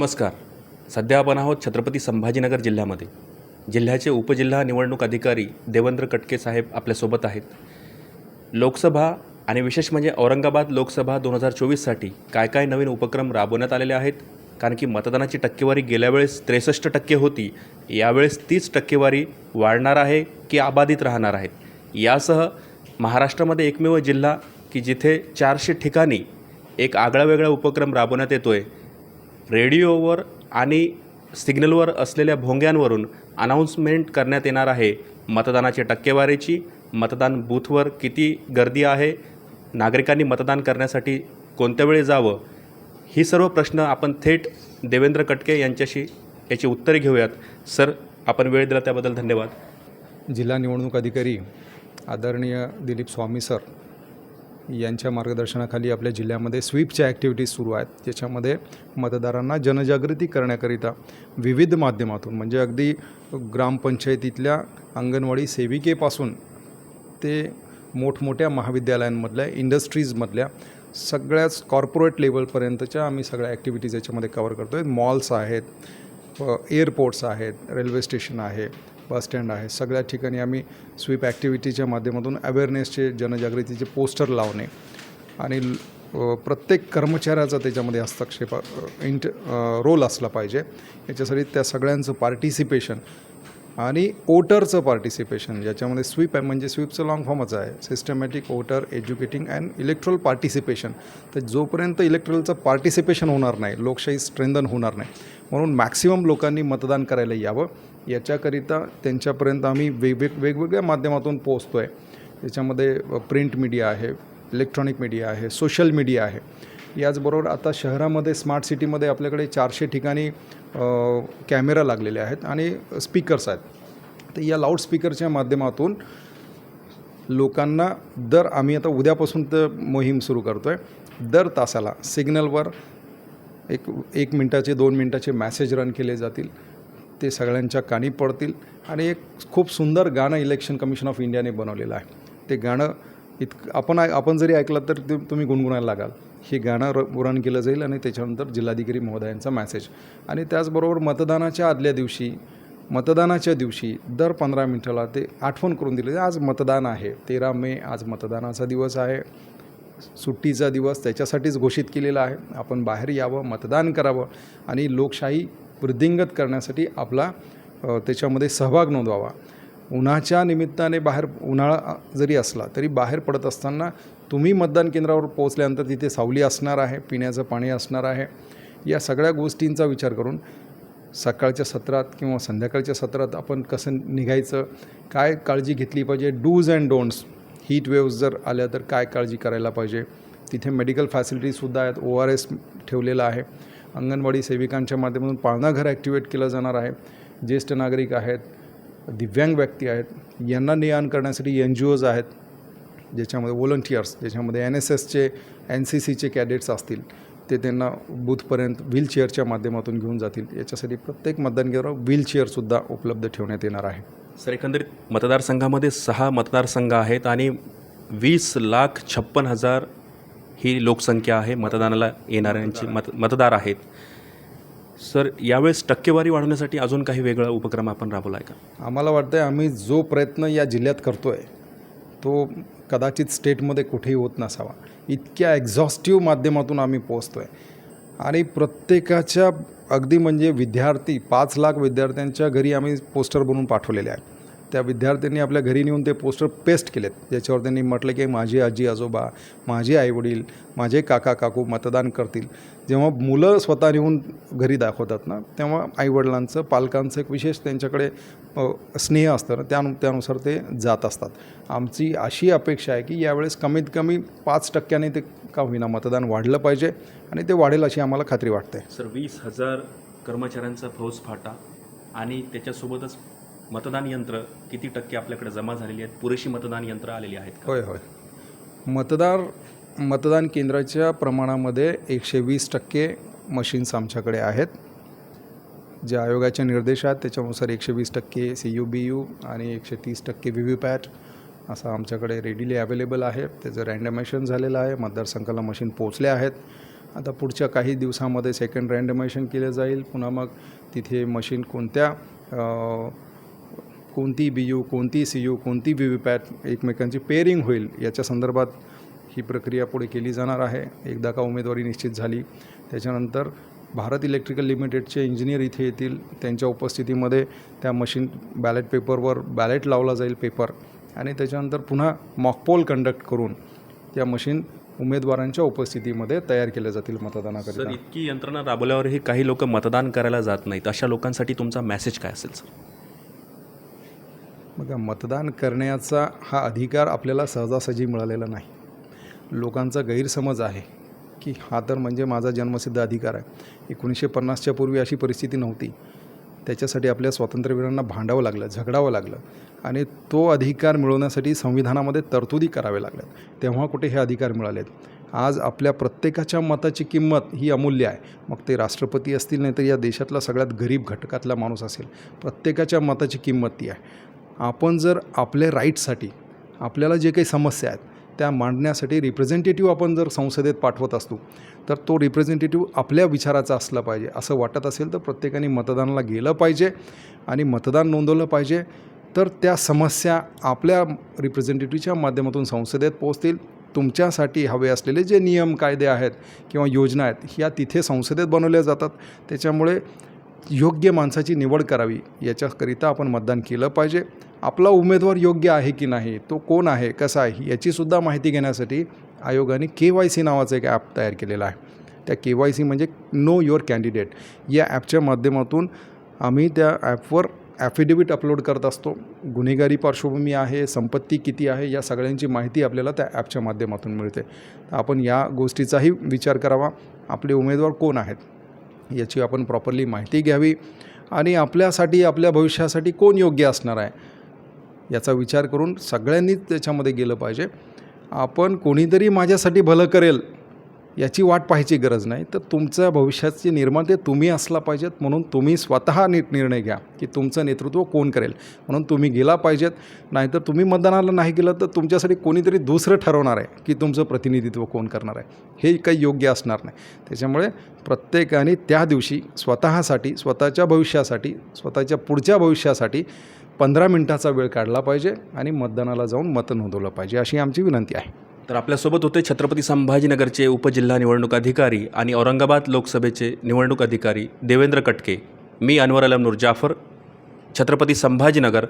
नमस्कार. सध्या आपण आहोत छत्रपती संभाजीनगर जिल्ह्यामध्ये. जिल्ह्याचे उपजिल्हा निवडणूक अधिकारी देवेंद्र कटके साहेब आपल्यासोबत आहेत. लोकसभा आणि विशेष म्हणजे औरंगाबाद लोकसभा दोन हजार चोवीससाठी काय काय नवीन उपक्रम राबवण्यात आलेले आहेत? कारण की मतदानाची टक्केवारी गेल्या वेळेस त्रेसष्ट टक्के होती. यावेळेस तीस टक्केवारी वाढणार आहे की अबाधित राहणार आहेत यासह महाराष्ट्रामध्ये एकमेव जिल्हा की जिथे चारशे ठिकाणी एक आगळा वेगळा उपक्रम राबवण्यात येतो आहे रेडिओवर आणि सिग्नलवर असलेल्या भोंग्यांवरून अनाऊन्समेंट करण्यात येणार आहे. मतदानाची टक्केवारीची मतदान बूथवर किती गर्दी आहे नागरिकांनी मतदान करण्यासाठी कोणत्या वेळी जावं ही सर्व प्रश्न आपण थेट देवेंद्र कटके यांच्याशी याची उत्तरे घेऊयात. सर आपण वेळ दिला त्याबद्दल धन्यवाद. जिल्हा निवडणूक अधिकारी आदरणीय दिलीप स्वामी सर यांच्या मार्गदर्शनाखाली आपल्या जिल्ह्यामध्ये स्वीपच्या ॲक्टिव्हिटीज सुरू आहेत. ज्याच्यामध्ये मतदारांना जनजागृती करण्याकरिता विविध माध्यमातून म्हणजे अगदी ग्रामपंचायतीतल्या अंगणवाडी सेविकेपासून ते मोठमोठ्या महाविद्यालयांमधल्या इंडस्ट्रीजमधल्या सगळ्याच कॉर्पोरेट लेवलपर्यंतच्या आम्ही सगळ्या ॲक्टिव्हिटीज याच्यामध्ये कवर करतो आहे मॉल्स आहेत एअरपोर्ट्स आहेत रेल्वे स्टेशन आहे बस स्टँड आहे. सगळ्या ठिकाणी आम्ही स्वीप ॲक्टिव्हिटीच्या माध्यमातून अवेअरनेसचे जनजागृतीचे पोस्टर लावणे आणि प्रत्येक कर्मचाऱ्याचा त्याच्यामध्ये हस्तक्षेप इंट रोल असला पाहिजे. याच्यासाठी त्या सगळ्यांचं पार्टिसिपेशन आणि ओटरचं पार्टिसिपेशन ज्याच्यामध्ये स्वीप आहे म्हणजे स्वीपचं लॉंग फॉर्मच आहे. Systematic voter educating and electoral participation तर जोपर्यंत इलेक्ट्रलचं पार्टिसिपेशन होणार नाही लोकशाही स्ट्रेंदन होणार नाही म्हणून मॅक्सिमम लोकांनी मतदान करायला यावं. याच्याकरिता त्यांच्यापर्यंत आम्ही वेगवेग वेगवेगळ्या माध्यमातून पोचतो आहे त्याच्यामध्ये प्रिंट मीडिया आहे इलेक्ट्रॉनिक मीडिया आहे सोशल मीडिया आहे. याचबरोबर आता शहरामध्ये स्मार्ट सिटीमध्ये आपल्याकडे चारशे ठिकाणी कॅमेरा लागलेले आहेत आणि स्पीकर्स आहेत. तर या लाऊडस्पीकरच्या माध्यमातून लोकांना दर आम्ही आता उद्यापासून तर मोहीम सुरू करतो आहे दर तासाला सिग्नलवर एक एक मिनटाचे दोन मिनटाचे मॅसेज रन केले जातील. ते सगळ्यांच्या कानी पडतील. आणि एक खूप सुंदर गाणं इलेक्शन कमिशन ऑफ इंडियाने बनवलेलं आहे. ते गाणं इतकं आपण आपण जरी ऐकलं तर ते तुम्ही गुणगुणायला लागाल. हे गाणं र पुरण केलं जाईल आणि त्याच्यानंतर जिल्हाधिकारी महोदयांचा मॅसेज आणि त्याचबरोबर मतदानाच्या आदल्या दिवशी मतदानाच्या दिवशी दर पंधरा मिनिटाला ते आठवण करून दिले. आज मतदान आहे. तेरा मे आज मतदानाचा दिवस आहे. सुट्टीचा दिवस त्याच्यासाठीच घोषित केलेला आहे. आपण बाहेर यावं मतदान करावं आणि लोकशाही वृद्धिंगत करण्यासाठी आपला त्याच्यामध्ये सहभाग नोंदवावा. उन्हाच्या निमित्ताने बाहेर उन्हाळा जरी असला तरी बाहेर पडत असताना तुम्ही मतदान केंद्रावर पोहोचल्यानंतर तिथे सावली असणार आहे पिण्याचं पाणी असणार आहे. या सगळ्या गोष्टींचा विचार करून सकाळच्या सत्रात किंवा संध्याकाळच्या सत्रात आपण कसं निघायचं काय काळजी घेतली पाहिजे dos and don'ts heat waves जर आल्या तर काय काळजी करायला पाहिजे? तिथे मेडिकल फॅसिलिटीजसुद्धा आहेत ओ आर एस ठेवलेलं आहे. अंगणवाडी सेविकांच्या माध्यमातून पाळणाघर ॲक्टिवेट केलं जाणार आहे. ज्येष्ठ नागरिक आहेत दिव्यांग व्यक्ती आहेत यांना ने आण करण्यासाठी एन जी ओज आहेत ज्याच्यामध्ये व्हॉलंटियर्स ज्याच्यामध्ये एन एस एसचे एन सी सीचे कॅडेट्स असतील ते त्यांना बूथपर्यंत व्हीलचेअरच्या माध्यमातून घेऊन जातील. याच्यासाठी प्रत्येक मतदान केंद्रावर व्हीलचेअरसुद्धा उपलब्ध ठेवण्यात येणार आहे. सर एकंदरीत मतदारसंघामध्ये सहा मतदारसंघ आहेत आणि वीस लाख छप्पन हजार ही लोकसंख्या आहे मतदानाला येणाऱ्यांची मत मतदार आहेत. सर यावेळेस टक्केवारी वाढवण्यासाठी अजून काही वेगळा उपक्रम आपण राबवला आहे का? आम्हाला वाटतं आहे आम्ही जो प्रयत्न या जिल्ह्यात करतो आहे तो कदाचित स्टेटमध्ये कुठेही होत नसावा. इतक्या एक्झॉस्टिव्ह माध्यमातून आम्ही पोचतो आहे आणि प्रत्येकाच्या अगदी म्हणजे विद्यार्थी पाच लाख विद्यार्थ्यांच्या घरी आम्ही पोस्टर बनवून पाठवलेले आहेत. त्या विद्यार्थ्यांनी आपल्या घरी नेऊन ते पोस्टर पेस्ट केलेत. ज्याच्यावर त्यांनी म्हटलं की माझी आजी आजोबा माझे आईवडील माझे काका काकू मतदान करतील. जेव्हा मुलं स्वतः नेऊन घरी दाखवतात ना तेव्हा आईवडिलांचं पालकांचं एक विशेष त्यांच्याकडे स्नेह असतं ना त्यानु त्यानुसार ते जात असतात. आमची अशी अपेक्षा आहे की यावेळेस कमीत कमी पाच टक्क्याने ते का होईना मतदान वाढलं पाहिजे आणि ते वाढेल अशी आम्हाला खात्री वाटते. सर वीस हजार कर्मचाऱ्यांचा फौज फाटा आणि त्याच्यासोबतच मतदान यंत्र किती टक्के आपल्याकडे जमा झालेली आहेत? पुरेशी मतदान यंत्र आलेली आहेत होय होय. मतदार मतदान केंद्राच्या प्रमाणामध्ये एकशे वीस टक्के मशीन्स आमच्याकडे आहेत. जे आयोगाचे निर्देश आहेत त्याच्यानुसार एकशे वीस टक्के सी यू बी यू आणि एकशे तीस टक्के व्ही व्ही पॅट असं आमच्याकडे रेडीली अवेलेबल आहे. त्याचं रँडमेशन झालेलं आहे. मतदारसंघाला मशीन पोचल्या आहेत. आता पुढच्या काही दिवसामध्ये सेकंड रँडमेशन केलं जाईल. पुन्हा मग तिथे मशीन कोणत्या कोणती बी यू कोणती सी यू कोणती व्ही व्ही पॅट एकमेकांची पेअरिंग होईल याच्या संदर्भात ही प्रक्रिया पुढे केली जाणार आहे. एकदा का उमेदवारी निश्चित झाली त्याच्यानंतर भारत इलेक्ट्रिकल लिमिटेडचे इंजिनियर इथे येतील. त्यांच्या उपस्थितीमध्ये त्या मशीन बॅलेट पेपरवर बॅलेट लावला जाईल पेपर आणि त्याच्यानंतर पुन्हा मॉकपोल कंडक्ट करून त्या मशीन उमेदवारांच्या उपस्थितीमध्ये तयार केल्या जातील सर मतदानाकरिता इतकी यंत्रणा राबवल्यावरही काही लोक मतदान करायला जात नाहीत. अशा लोकांसाठी तुमचा मेसेज काय असेल सर? बघा मतदान करण्याचा हा अधिकार आपल्याला सहजासहजी मिळालेला नाही. लोकांचा गैरसमज आहे की हा तर म्हणजे माझा जन्मसिद्ध अधिकार आहे. एकोणीसशे पन्नासच्या पूर्वी अशी परिस्थिती नव्हती. त्याच्यासाठी आपल्या स्वातंत्र्यवीरांना भांडावं लागलं झगडावं लागलं आणि तो अधिकार मिळवण्यासाठी संविधानामध्ये तरतुदी कराव्या लागल्यात. तेव्हा कुठे हे अधिकार मिळालेत? आज आपल्या प्रत्येकाच्या मताची किंमत ही अमूल्य आहे. मग ते राष्ट्रपती असतील नाही तर या देशातला सगळ्यात गरीब घटकातला माणूस असेल. प्रत्येकाच्या मताची किंमत ती आहे. आपण जर आपल्या राईटसाठी आपल्याला जे काही समस्या आहेत त्या मांडण्यासाठी रिप्रेझेंटेटिव्ह आपण जर संसदेत पाठवत असतो तर तो रिप्रेझेंटेटिव्ह आपल्या विचाराचा असला पाहिजे. असं वाटत असेल तर प्रत्येकाने मतदानाला गेलं पाहिजे आणि मतदान नोंदवलं पाहिजे. तर त्या समस्या आपल्या रिप्रेझेंटेटिव्हच्या माध्यमातून संसदेत पोहोचतील. तुमच्यासाठी हवे असलेले जे नियम कायदे आहेत किंवा योजना आहेत ह्या तिथे संसदेत बनवल्या जातात. त्याच्यामुळे योग्य माणसाची निवड करावी याच्याकरिता आपण मतदान केलं पाहिजे. आपला उमेदवार योग्य आहे की नाही तो कोण आहे कसा आहे याचीसुद्धा माहिती घेण्यासाठी आयोगाने के वाय सी नावाचं एक ॲप तयार केलेलं आहे. त्या के वाय सी म्हणजे नो युअर कॅन्डिडेट या ॲपच्या माध्यमातून आम्ही त्या ॲपवर ॲफिडेविट अपलोड करत असतो. गुन्हेगारी पार्श्वभूमी आहे संपत्ती किती आहे या सगळ्यांची माहिती आपल्याला त्या ॲपच्या माध्यमातून मिळते. तर आपण या गोष्टीचाही विचार करावा आपले उमेदवार कोण आहेत याची आपण प्रॉपरली माहिती घ्यावी आणि आपल्यासाठी आपल्या भविष्यासाठी कोण योग्य असणार आहे याचा विचार करून सगळ्यांनीच त्याच्यामध्ये गेलं पाहिजे. आपण कोणीतरी माझ्यासाठी भलं करेल याची वाट पाहायची गरज नाही. तर तुमच्या भविष्याचे निर्माते तुम्ही असला पाहिजेत म्हणून तुम्ही स्वतः नीट निर्णय घ्या की तुमचं नेतृत्व कोण करेल. म्हणून तुम्ही गेला पाहिजेत नाहीतर तुम्ही मतदानाला नाही गेलं तर तुमच्यासाठी कोणीतरी दुसरं ठरवणार आहे की तुमचं प्रतिनिधित्व कोण करणार आहे. हे काही योग्य असणार नाही. त्याच्यामुळे प्रत्येकाने त्या दिवशी स्वतःसाठी स्वतःच्या भविष्यासाठी स्वतःच्या पुढच्या भविष्यासाठी पंधरा मिनटाचा वेळ काढला पाहिजे आणि मतदानाला जाऊन मतं नोंदवलं पाहिजे अशी आमची विनंती आहे. तर आपल्यासोबत होते छत्रपती संभाजीनगरचे उपजिल्हा निवडणूक अधिकारी आणि औरंगाबाद लोकसभेचे निवडणूक अधिकारी देवेंद्र कटके. मी अनवर अलम नूर जाफर छत्रपती संभाजीनगर.